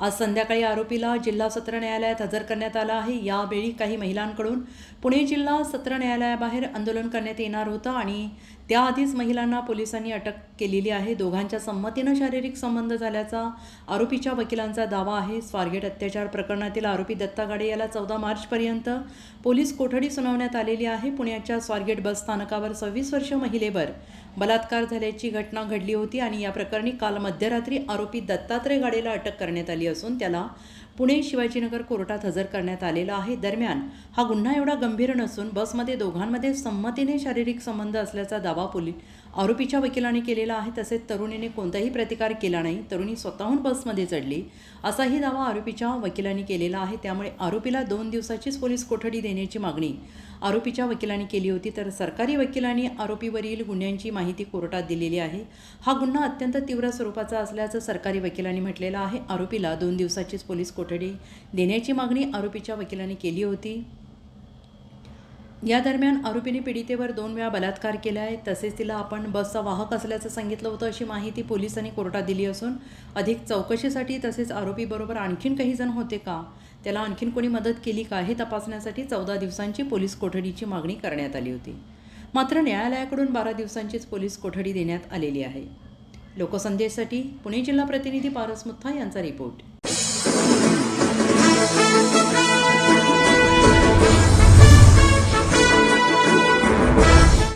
आज संध्याकाळी आरोपीला जिल्हा सत्र न्यायालयात हजर करण्यात आलं आहे. यावेळी काही महिलांकडून पुणे जिल्हा सत्र न्यायालयाबाहेर आंदोलन करण्यात येणार होतं आणि त्याआधीच महिलांना पोलिसांनी अटक केलेली आहे. दोघांच्या संमतीनं शारीरिक संबंध झाल्याचा आरोपीच्या वकिलांचा दावा आहे. स्वारगेट अत्याचार प्रकरणातील आरोपी दत्ता गाडे याला चौदा मार्चपर्यंत पोलीस कोठडी सुनावण्यात आलेली आहे. पुण्याच्या स्वारगेट बस स्थानकावर सव्वीस वर्ष महिलेवर बलात्कार झाल्याची घटना घडली होती आणि या प्रकरणी काल मध्यरात्री आरोपी दत्तात्रय गाडेला अटक करण्यात आली असून त्याला पुणे शिवाजीनगर कोर्टात हजर करण्यात आलेला आहे. दरम्यान हा गुन्हा एवढा गंभीर नसून बसमध्ये दोघांमध्ये संमतीने शारीरिक संबंध असल्याचा दावा पोली आरोपीच्या वकिलाने केलेला आहे. तसेच तरुणीने कोणताही प्रतिकार केला नाही. तरुणी स्वतःहून बसमध्ये चढली असाही दावा आरोपीच्या वकिलांनी केलेला आहे. त्यामुळे आरोपीला दोन दिवसाचीच पोलीस कोठडी देण्याची मागणी आरोपीच्या वकिलांनी केली होती. तर सरकारी वकिलांनी आरोपीवरील गुन्ह्यांची माहिती कोर्टात दिलेली आहे. हा गुन्हा अत्यंत तीव्र स्वरूपाचा असल्याचं सरकारी वकिलांनी म्हटलेलं आहे. आरोपीला दोन दिवसाचीच पोलीस कोठडी देण्याची मागणी आरोपीच्या वकिलांनी केली होती. या दरम्यान आरोपीने पीडितेवर दोन वेळा बलात्कार केला आहे. तसेच तिला आपण बसचा वाहक असल्याचं सांगितलं होतं अशी माहिती पोलिसांनी कोर्टात दिली असून अधिक चौकशीसाठी तसेच आरोपीबरोबर आणखीन काही जण होते का? त्याला आणखीन कोणी मदत केली का? हे तपासण्यासाठी चौदा दिवसांची पोलीस कोठडीची मागणी करण्यात आली होती. मात्र न्यायालयाकडून बारा दिवसांचीच पोलीस कोठडी देण्यात आलेली आहे. लोकसंदेशसाठी पुणे जिल्हा प्रतिनिधी पारस मुथा यांचा रिपोर्ट.